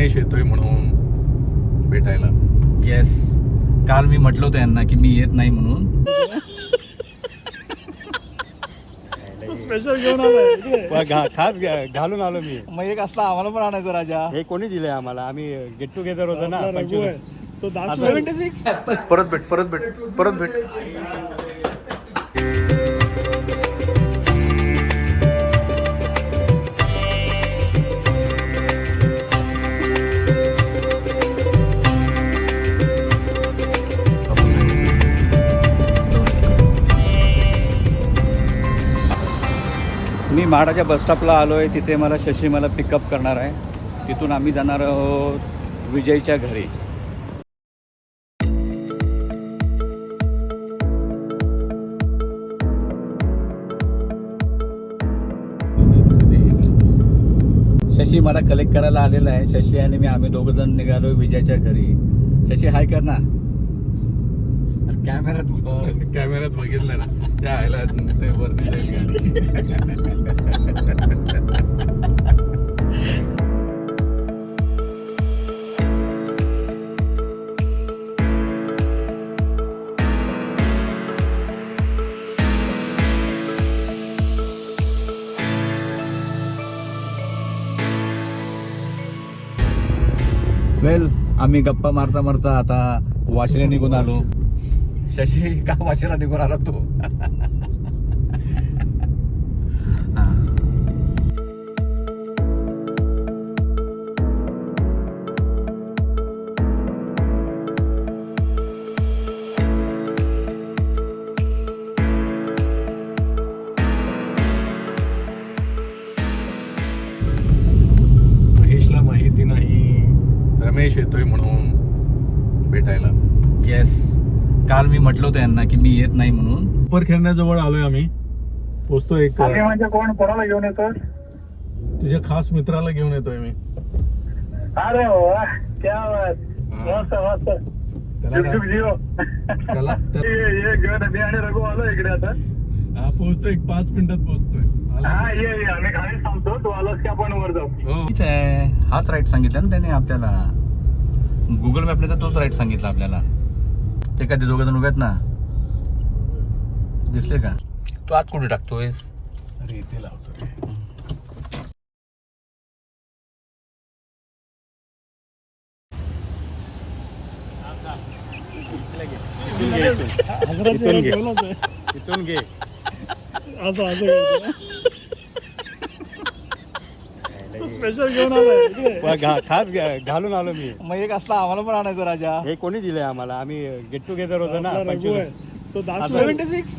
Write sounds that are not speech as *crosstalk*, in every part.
रमेश येतोय म्हणून भेटायला. येस काल मी म्हटलं होतं यांना की मी येत नाही म्हणून. स्पेशल घेऊन *laughs* घा- खास घालून आलो मी. मग एक असला आम्हाला पण आणायचं राजा. हे कोणी दिलंय आम्हाला? आम्ही गेट टुगेदर होतो ना परत भेट परत भेट परत भेट. म्हाडाच्या बसस्टॉपला आलो आहे तिथे मला शशी मला पिकअप करणार आहे. तिथून आम्ही जाणार आहोत विजयच्या घरी. शशी मला कलेक्ट करायला आलेला आहे. शशी आणि मी आम्ही दोघं जण निघालो विजयच्या घरी. शशी हाय कर ना कॅमेऱ्यात कॅमेऱ्यात बघितलं ना त्या आयला वरती जाईल. वेल आम्ही गप्पा मारता मारता आता वाशिला निघून आलो शशी का निघून आला तो. महेशला माहिती नाही. रमेश येतोय म्हणून भेटायला येस काल मी म्हटलं होतं यांना की मी येत नाही म्हणून. उपर खेळण्याजवळ आलोय आम्ही. पोचतो एक आम्ही म्हणजे कोण? कोणाला घेऊन येतो तुझ्या खास मित्राला घेऊन येतोय मी. अरे वा क्या बात. मस्त मस्त. त्याला जुग जुग जिओ. त्याला *laughs* त्या- ये ये घेऊन मी आणि रघु आलो इकडे आता. हा एक पाच मिनिटात पोहोचतोय. आला. हा ये ये. आम्ही खाली थांबतो. तू आलास की आपण वर जाऊ? हो. आहे. हाच राईट सांगितला ना त्याने आपल्याला. गुगल मॅपने तर तोच राईट सांगितला आपल्याला. ते का ते दोघं जण उभ्यात ना? दिसले का? तू आत कुठे टाकतोयस? अरे इथे लावतो रे. इथून घे. इथून घे. असं असं करतो. तो स्पेशल घेऊन आलाय. घा- खास घा- घालून आलो मी. मग एक असला आम्हाला पण आणायचं राजा. हे कोणी दिलंय आम्हाला? आम्ही गेट टुगेदर होतो ना आपला रघु पंचवीस आहे. तो दाखव सेव्हन्टी सिक्स?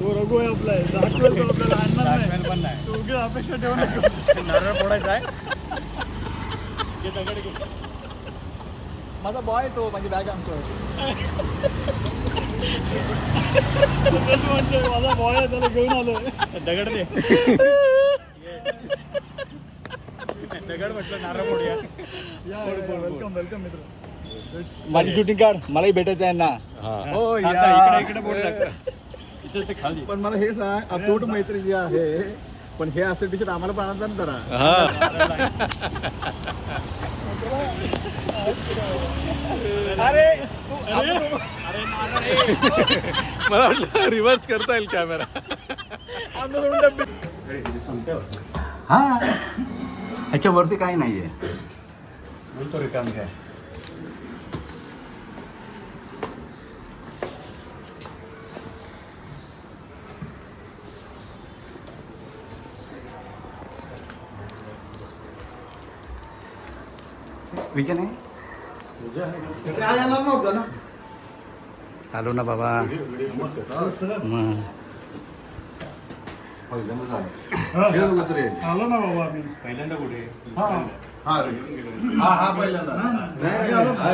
तो रघु आहे आपला. दाखवेल तो आपल्याला आणणार नाही. दाखवेल पण नाही. तू उगी अपेक्षा ठेवू *laughs* नको. नारळ फोडायचा आहे. घे दगड घे. माझा बॉय तो माझी बॅग आणतोय. *laughs* कसं म्हणतोय? माझा बॉय आहे त्याला घेऊन आलोय. दगड दे. *laughs* दगड म्हटलं या वेलकम वेलकम मित्र. माझी शूटिंग काढ मलाही भेटायचं आहे ना हो. इकडे इकडे बोट टाक. इथे ते खाली. पण मला हे सांग अतूट मैत्री जी आहे पण हे असं टी शर्ट आम्हाला पण आणायचं ना जरा अरे मला वाटलं रिव्हर्स करता येईल कॅमेरा हा. ह्याच्यावरती काही नाहीये. बोलतो रिकाम घ्या. विजय नाही? आलो ना बाबा. मग. आलो. ना बाबा आम्ही. पहिल्यांदा कुठे?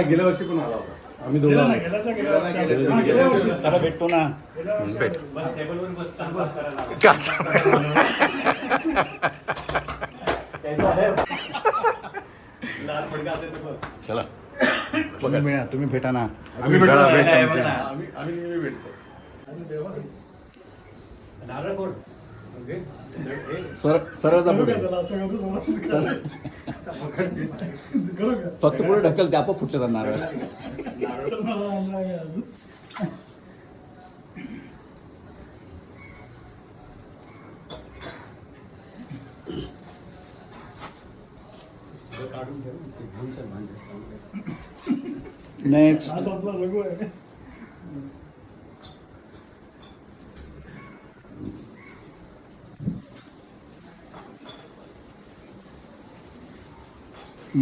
गेल्या वर्षी पण आला होता. आम्ही दोघं ना, आलो. वर्षी. हा, गेल्या वर्षी. भेटतो ना. गेल्या वर्षी. *laughs* चला. तुम्ही मिळा तुम्ही भेटा ना. आम्ही भेटू भेटू, ना, भेटू, आहे, आमच्या. बघ ना. आम्ही आम्ही नेहमी भेटतो. नारळ फोड. सर सरळ जा पुढे. फक्त पुढे ढकल ते आपोआप फुटले जाणार. नेक्स्ट आज आपला रघु आहे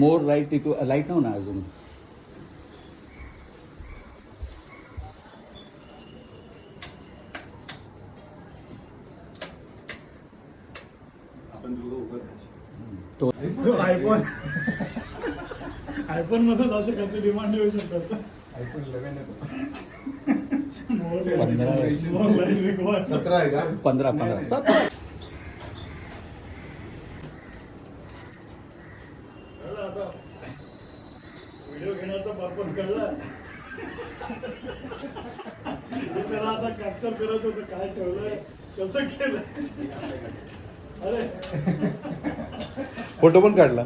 मोर लाइट टिकू लाइट नव्ह ना अजून तो तो आयफोन आयफोन मध्येच असे काहीतरी डिमांड येऊ शकतात. मोर पंधरा. सतरा पंधरा पंधरा. सात कळलं आता व्हिडिओ घेण्याचा पर्पज कळला हे त्याला आता कॅप्चर करत होतं काय ठेवलंय? कसं केलं अरे. फोटो पण काढला.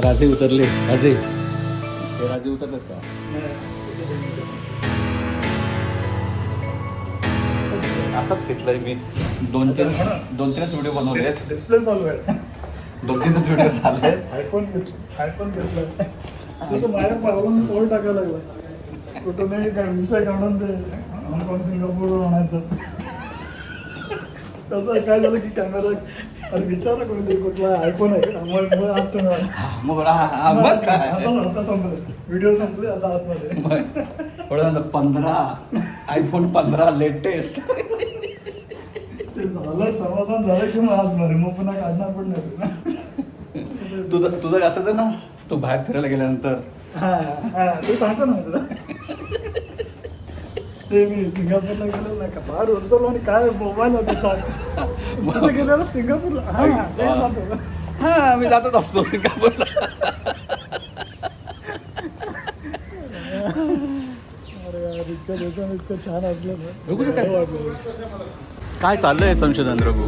राजे उतरले. राजे. ते राजे उतरतात का? आताच घेतलंय मी. दोन तीन दोन तीनच व्हिडिओ बनवले आहेत. डिस्प्ले चालू आहे. दोन तीनच व्हिडिओ झाले आयफोन घेतलं आयफोन घेतलं तो माझ्या पावलं पोर टाकायला लागला कुठूनही काय विषय काढून ते हाँगकाँग सिंगापूर आणायचं. तसं काय झालं की कॅमेरा अरे विचारा कोणीतरी कुठला आयफोन आहे. मग मग आत. मग काय? आता आता संपले. व्हिडिओ संपले आता आतमध्ये. थोडं पंधरा आयफोन पंधरा लेटेस्ट ते झालं समाधान झालं की मग आतमध्ये. मग पुन्हा काढणार पण नाही. तुझं तुझं असं ना? तू बाहेर फिरायला गेल्यानंतर. हा हा ते सांगतो ना मी सिंगापूरला गेलो ना का? बाहेर उचललो आणि काय मोबाईल होता कुठे गेलेलो सिंगापूरला. हा ते जातो. हा मी जातच असतो सिंगापूरला. अरे यार इतकं दिवसानं इतकं छान असलं. काय चाललंय संशोधन रघु?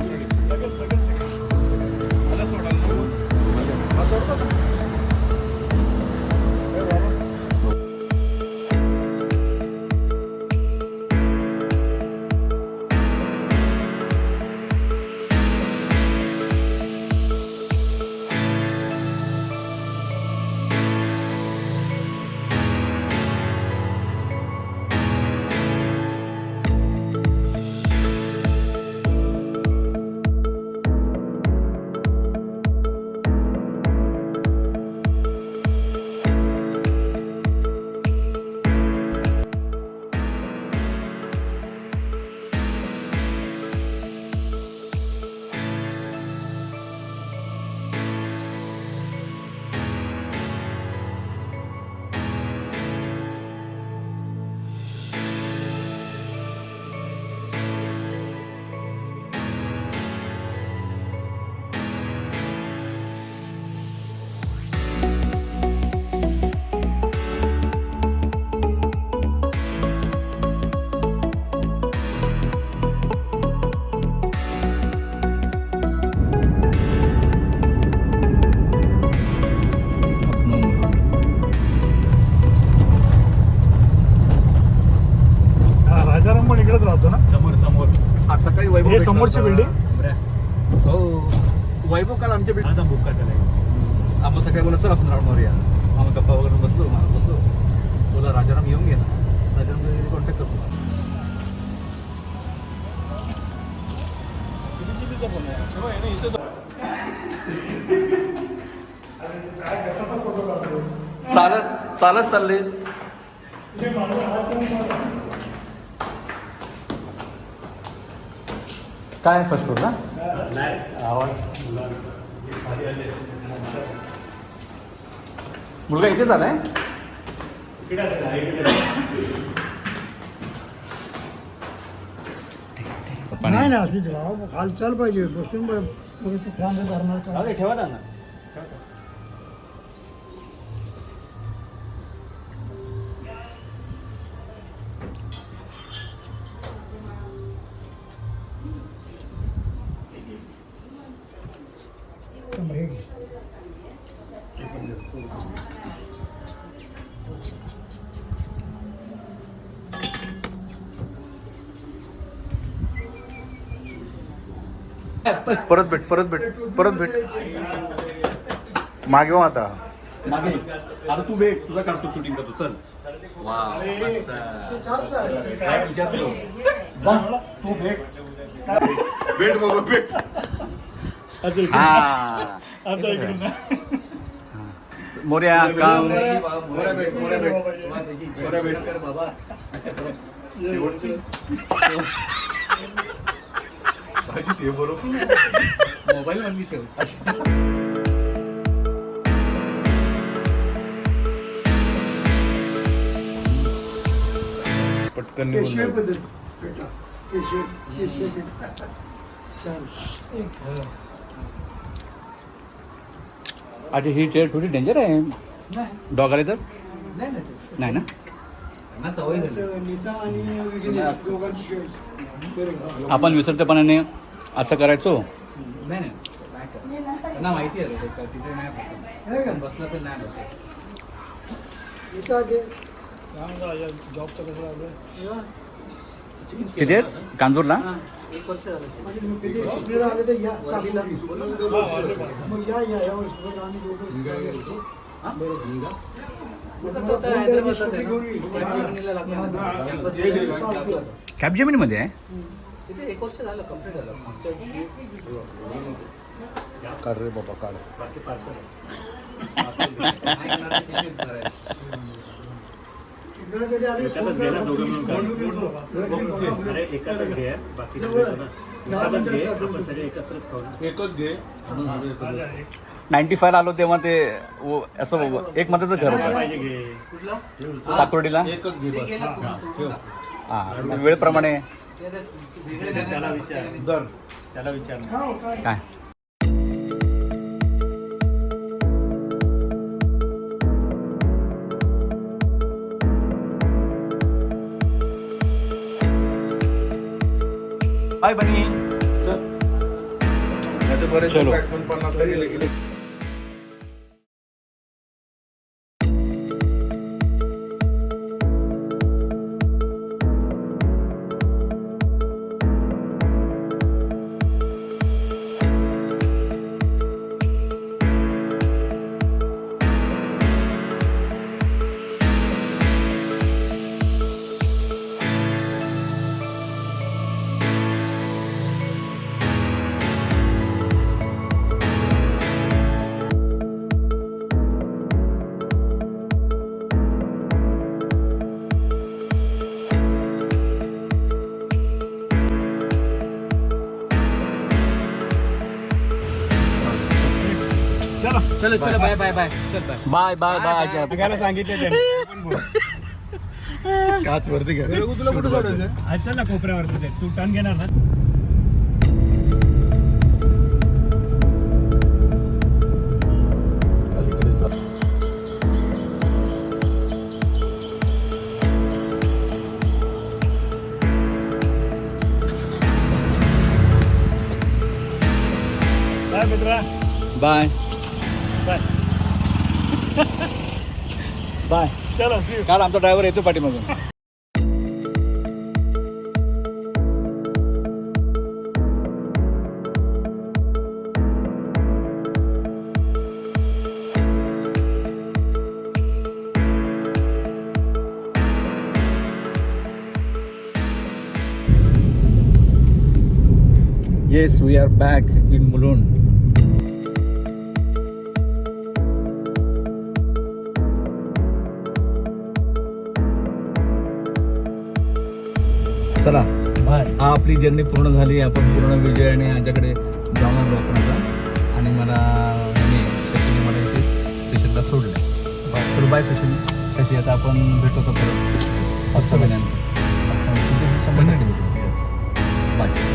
समोरची building? हो. वैभव काल आमच्या बिल्डिंग आता बुक करायला आम्हाला सकाळी बोलत चल आपण राऊंड मारूया आम्ही गप्पा वगैरे बसलो मारत बसलो. बोला राजाराम येऊन गेला राजाराम कॉन्टॅक्ट करतो काढतोस? चालत चालत चालले. काय आहे फर्स्ट फ्लोरला मुलगा इथे झाला आहे नाही ना असू द्या हालचाल पाहिजे. बसून बघ तू फॅन धरणार का? ठेवा ना परत भेट परत भेट परत भेट. मागे हो आता. मागे. आता तू भेट तुझा काढतो शूटिंग करतो. चल. ते. जा, भेट. भेट बाबा भेट. अच्छा, इकडे. हा. आता इकडून ना. मोर्या काम. भेट भेट. शेवटची. ते बरोबर. मोबाईल मधली शेवट पटकन अच्छा ही चेअर थोडी डेंजर आहे. डॉग आले तर? नाही ना? आपण विसरतेपणाने असं करायचो? नाही नाही. नाही करत. त्यांना माहिती आहे रे, ते तिथे नाही बसत. आहे का? बसलं असेल नाही बसत. जॉबचं कसं कांजूरला? एक वर्ष झालं मग कधी सुट्टीला आले तर या. साकोली. मग या या या वर्षी. बघ आम्ही दोघं बरोबर. मग तो तुम्हाला तर फोन केला की हैदराबादचाच सुट्टी आहे घेऊन येईल. ना. कॅम्पजमिनीला लागला ना. कॅम्पस Solve कर. कॅपजेमिनीमध्ये आहे? तिथे एक वर्ष झालं कंप्लीट झालं. मागच्या वर्षी. काढ रे बाबा काढ. बाकी. नाईन्टी फायला आलो तेव्हा ते वो- असं एक मताचं घर होतं. पाहिजे घे. कुठलं? साकोर्डीला? एकच. हा वेळप्रमाणे त्याला विचार. नाही. दर त्याला विचार ना. काय काय बाय बनी नाही तर बरेच चलो. गेले चलो चलो बाय बाय बाय चल bye bye bye bye Ajay बघायला सांगितले त्याने. काच वरती घ्या तुला कुठे आज चल ना कोपऱ्यावरती ते. तू टर्न घेणार ना. काय मित्रा. Bye bye *laughs* बाय चला सी काल आमचा ड्रायव्हर येतो पाठीमागून Yes, we are back in Mulund. चला आपली जर्नी पूर्ण झाली आपण पूर्ण विजय आणि माझ्याकडे जाऊन आलो आपण आता. आणि मला मी शशीने मला इथे स्टेशनला सोडलं. बाय. बाय शशी शशी आता आपण भेटतो परत. अच्छा महिन्यानंतर अच्छा. म्हणजे शंभर बाय.